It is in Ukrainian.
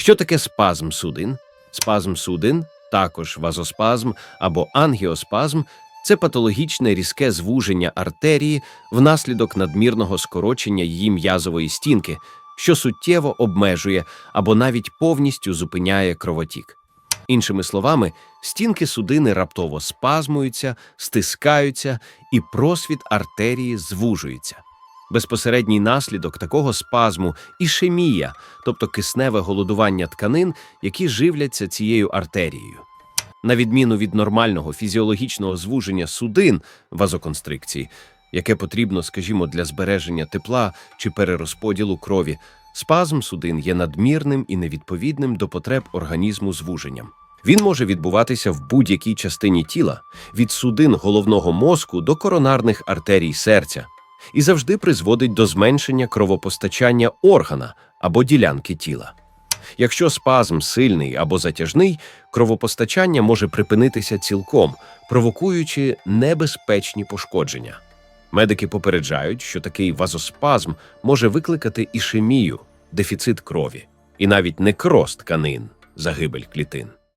Що таке спазм судин? Спазм судин, також вазоспазм або ангіоспазм це патологічне різке звуження артерії внаслідок надмірного скорочення її м'язової стінки, що суттєво обмежує або навіть повністю зупиняє кровотік. Іншими словами, стінки судини раптово спазмуються, стискаються, і просвіт артерії звужується. Безпосередній наслідок такого спазму ішемія, тобто кисневе голодування тканин, які живляться цією артерією. На відміну від нормального фізіологічного звуження судин вазоконстрикції, яке потрібно, скажімо, для збереження тепла чи перерозподілу крові, спазм судин є надмірним і невідповідним до потреб організму звуженням. Він може відбуватися в будь-якій частині тіла, від судин головного мозку до коронарних артерій серця, і завжди призводить до зменшення кровопостачання органа або ділянки тіла. Якщо спазм сильний або затяжний, кровопостачання може припинитися цілком, провокуючи небезпечні пошкодження. Медики попереджають, що такий вазоспазм може викликати ішемію, дефіцит крові і навіть некроз тканин, загибель клітин.